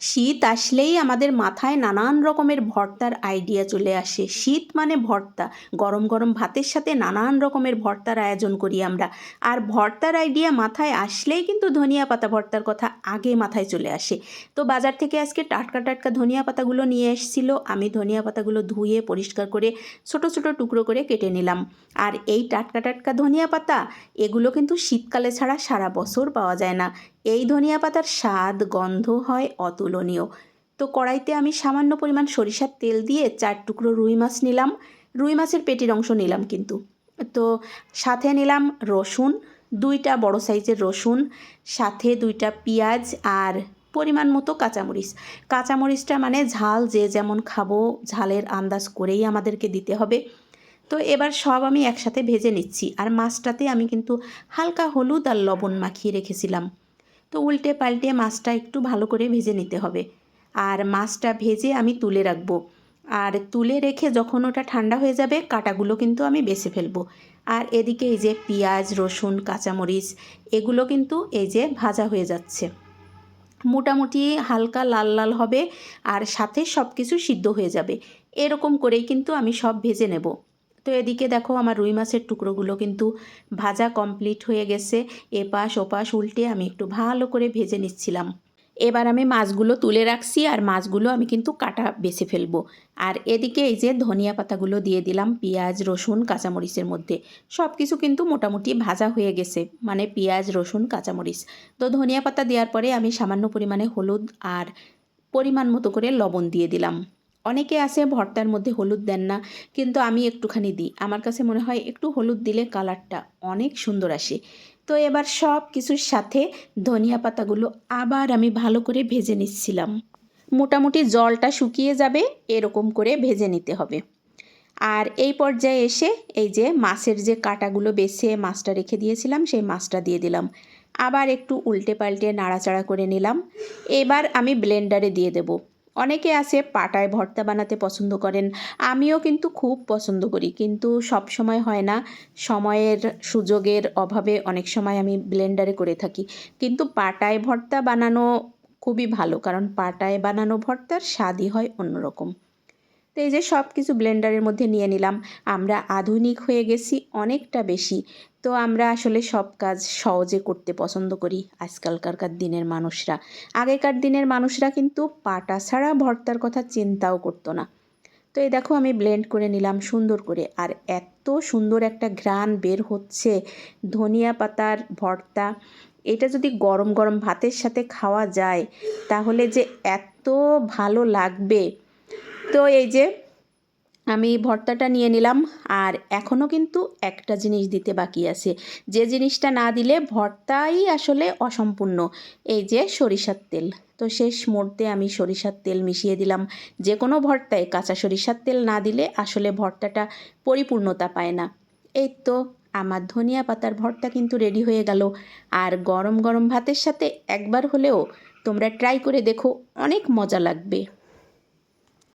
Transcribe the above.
শীত আসলেই আমাদের মাথায় নানান রকমের ভর্তার আইডিয়া চলে আসে। শীত মানে ভর্তা। গরম গরম ভাতের সাথে নানান রকমের ভর্তার আয়োজন করি আমরা। আর ভর্তার আইডিয়া মাথায় আসলেই কিন্তু ধনিয়া পাতা ভর্তার কথা আগে মাথায় চলে আসে। তো বাজার থেকে আজকে টাটকা টাটকা ধনিয়া পাতাগুলো নিয়ে এসেছিল। আমি ধনিয়া পাতাগুলো ধুয়ে পরিষ্কার করে ছোট ছোট টুকরো করে কেটে নিলাম। আর এই টাটকা টাটকা ধনিয়া পাতা, এগুলো কিন্তু শীতকালে ছাড়া সারা বছর পাওয়া যায় না। এই ধনিয়া পাতার স্বাদ, গন্ধ হয় অতুলনীয় তো কড়াইতে আমি সামান্য পরিমাণ সরিষার তেল দিয়ে চার টুকরো রুই মাছ নিলাম। রুই মাছের পেটির অংশ নিলাম কিন্তু। তো সাথে নিলাম রসুন, দুইটা বড় সাইজের রসুন, সাথে দুইটা পেঁয়াজ আর পরিমাণ মতো কাঁচামরিচ। কাঁচামরিচটা মানে ঝাল যে যেমন খাব, ঝালের আন্দাজ করেই আমাদেরকে দিতে হবে। তো এবার সব আমি একসাথে ভেজে নিচ্ছি। আর মাছটাতে আমি কিন্তু হালকা হলুদ আর লবণ মাখিয়ে রেখেছিলাম। তো উল্টে পাল্টে মাছটা একটু ভালো করে ভেজে নিতে হবে। আর মাছটা ভেজে আমি তুলে রাখব। আর তুলে রেখে যখন ওটা ঠান্ডা হয়ে যাবে, কাটাগুলো কিন্তু আমি বেছে ফেলব। আর এদিকে এই যে পেঁয়াজ, রসুন, কাঁচামরিচ, এগুলো কিন্তু এই যে ভাজা হয়ে যাচ্ছে। মোটামুটি হালকা লাল লাল হবে আর সাথে সব কিছু সিদ্ধ হয়ে যাবে। এরকম করেই কিন্তু আমি সব ভেজে নেব। তো এদিকে দেখো আমার রুই মাছের টুকরোগুলো কিন্তু ভাজা কমপ্লিট হয়ে গেছে। এপাশ ওপাশ উল্টে আমি একটু ভালো করে ভেজে নিচ্ছিলাম। এবার আমি মাছগুলো তুলে রাখছি আর মাছগুলো আমি কিন্তু কাটা বেছে ফেলব। আর এদিকে এই যে ধনিয়া পাতাগুলো দিয়ে দিলাম, পেঁয়াজ, রসুন, কাঁচামরিচের মধ্যে। সব কিছু কিন্তু মোটামুটি ভাজা হয়ে গেছে মানে পেঁয়াজ, রসুন, কাঁচামরিচ। তো ধনিয়া পাতা দেওয়ার পরে আমি সামান্য পরিমাণে হলুদ আর পরিমাণ মতো করে লবণ দিয়ে দিলাম। অনেকে আছে ভর্তার মধ্যে হলুদ দেন না, কিন্তু আমি একটুখানি দিই। আমার কাছে মনে হয় একটু হলুদ দিলে কালারটা অনেক সুন্দর আসে। তো এবার সব কিছুর সাথে ধনিয়া পাতাগুলো আবার আমি ভালো করে ভেজে নিচ্ছিলাম। মোটামুটি জলটা শুকিয়ে যাবে, এরকম করে ভেজে নিতে হবে। আর এই পর্যায়ে এসে এই যে মাছের যে কাটাগুলো বেছে মাছটা রেখে দিয়েছিলাম, সেই মাছটা দিয়ে দিলাম। আবার একটু উল্টে পাল্টে নাড়াচাড়া করে নিলাম। এবার আমি ব্লেন্ডারে দিয়ে দেবো। অনেকে আছে পাটায় ভর্তা বানাতে পছন্দ করেন। আমিও কিন্তু খুব পছন্দ করি। কিন্তু সব সময় হয় না, সময়ের সুযোগের অভাবে অনেক সময় আমি ব্লেন্ডারে করে থাকি। কিন্তু পাটায় ভর্তা বানানো খুবই ভালো। কারণ পাটায় বানানো ভর্তার স্বাদই হয় অন্যরকম। তো এই যে সব কিছু ব্লেন্ডারের মধ্যে নিয়ে নিলাম। আমরা আধুনিক হয়ে গেছি অনেকটা বেশি। তো আমরা আসলে সব কাজ সহজে করতে পছন্দ করি আজকালকার দিনের মানুষরা। আগেকার দিনের মানুষরা কিন্তু পাটা ছাড়া ভর্তার কথা চিন্তাও করতো না। তো এই দেখো আমি ব্লেন্ড করে নিলাম সুন্দর করে। আর এত সুন্দর একটা ঘ্রাণ বের হচ্ছে ধনিয়া পাতার ভর্তা। এটা যদি গরম গরম ভাতের সাথে খাওয়া যায়, তাহলে যে এত ভালো লাগবে। তো এই যে আমি ভর্তাটা নিয়ে নিলাম আর এখনও কিন্তু একটা জিনিস দিতে বাকি আছে। যে জিনিসটা না দিলে ভর্তাই আসলে অসম্পূর্ণ। এই যে সরিষার তেল। তো শেষ মুহূর্তে আমি সরিষার তেল মিশিয়ে দিলাম। যে কোনো ভর্তায় কাঁচা সরিষার তেল না দিলে আসলে ভর্তাটা পরিপূর্ণতা পায় না। এই তো আমার ধনিয়া পাতার ভর্তা কিন্তু রেডি হয়ে গেল। আর গরম গরম ভাতের সাথে একবার হলেও তোমরা ট্রাই করে দেখো, অনেক মজা লাগবে।